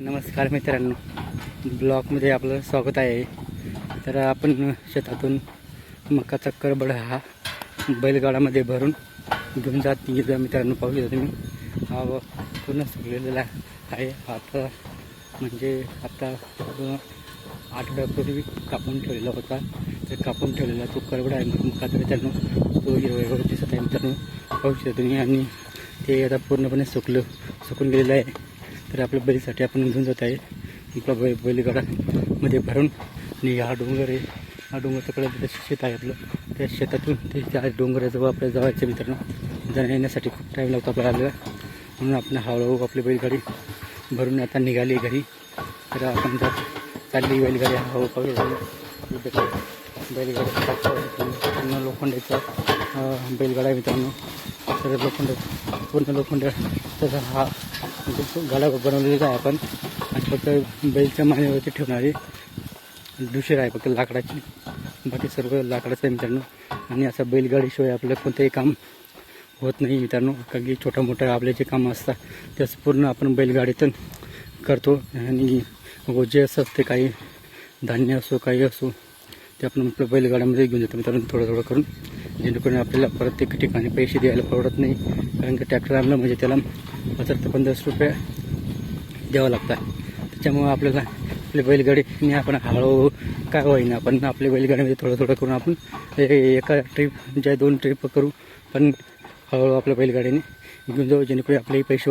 नमस्कार मित्रांनो. ब्लॉकमध्ये आपलं स्वागत आहे. तर आपण शेतातून मकाचा करबड हा बैलगाडामध्ये भरून घेऊन जात गेलो मित्रांनो पाहू शकता तुम्ही. हा पूर्ण सुकलेला आहे. आता म्हणजे आता आठवड्यापूर्वी कापून ठेवलेला होता. तर कापून ठेवलेला तो करबड आहे मका तर मित्रांनो तो हिरवा हिरवा दिसत आहे मित्रांनो. पाहू शकता तुम्ही. आणि ते आता पूर्णपणे सुकलं सुकून गेलेलं आहे. तर आपल्या बैलसाठी आपण घेऊन जात आहे. आपला बै बैलगाडामध्ये भरून. आणि हा डोंगर आहे. हा डोंगर तिकडे शेत आहे आपलं. त्या शेतातून ते त्या डोंगराजवळ आपल्याला जायचं मित्रांनो. जाण्या येण्यासाठी खूप टाईम लागतो आपल्याला म्हणून आपण हळूहळू आपली बैलगाडी भरून आता निघाली घरी. तर आपण जात चालली बैलगाडी. हळू पाहू बैलगाडी पूर्ण लोखंडाचा बैलगाडा मित्रांनो. तर लोखंड पूर्ण लोखंड तसं हा गाडा बनवलेला आहे आपण. आणि फक्त बैलच्या मानेवरती ठेवणारी दुसरी आहे फक्त लाकडाची. बाकी सर्व लाकडाचं आहे मित्रांनो. आणि असं बैलगाडीशिवाय आपलं कोणतंही काम होत नाही मित्रांनो. कारण की छोटं मोठं आपले जे कामं असतात त्याचं पूर्ण आपण बैलगाडीतून करतो. आणि जे असं ते काही धान्य असो काही असो ते आपण आपल्या बैलगाड्यामध्ये घेऊन जातो मित्रांनो थोडं थोडं करून. जेणेकरून आपल्याला प्रत्येक ठिकाणी पैसे द्यायला परवडत नाही. कारण की ट्रॅक्टर आणलं म्हणजे त्याला हजार ते पंधराशे रुपये द्यावं लागतात त्याच्यामुळं आपल्याला आपली बैलगाडीने आपण हळूहळू काय होईना आपण आपल्या बैलगाडीमध्ये थोडं थोडं करून आपण एका ट्रिप म्हणजे ज्या दोन ट्रिप करू पण हळूहळू आपल्या बैलगाडीने घेऊन जाऊ जेणेकरून आपलेही पैसे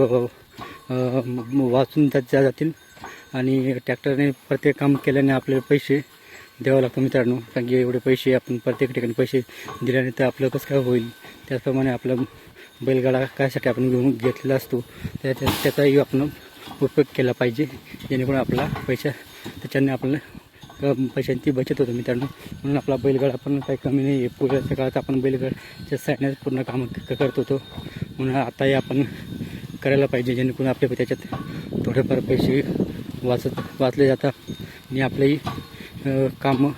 वाचून जात जातील आणि ट्रॅक्टरने प्रत्येक काम केल्याने आपले पैसे द्यावं लागतं मित्रांनो. कारण की एवढे पैसे आपण प्रत्येक ठिकाणी पैसे दिल्याने तर आपलं कसं काय होईल? त्याचप्रमाणे आपलं बैलगाडा कायसाठी आपण घेऊन घेतलेला असतो त्या त्याचाही आपण उपयोग केला पाहिजे जेणेकरून आपला पैसा त्याच्याने आपल्याला पैशांची बचत होते मित्रांनो. म्हणून आपला बैलगाडा पण काही कमी नाही आहे. पूर्वीच्या काळात आपण बैलगाडच्या साईडने पूर्ण कामं करत होतो. म्हणून आताही आपण करायला पाहिजे जेणेकरून आपल्या त्याच्यात थोडेफार पैसे वाचत वाचले जातात आणि आपलेही कामं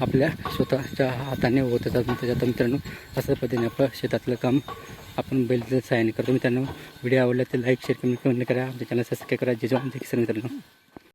आपल्या स्वतःच्या हाताने होत जातात. त्याच्यात मित्रांनो अशा पद्धतीने आपलं शेतातलं काम आपण बैलच्या सहाय्याने करतो मित्रांनो व्हिडिओ आवडला तर लाईक शेअर कमेंट कमेंट करा. आमच्या चॅनल सबस्क्राईब करा. जे जो आमच्या मित्रांनो.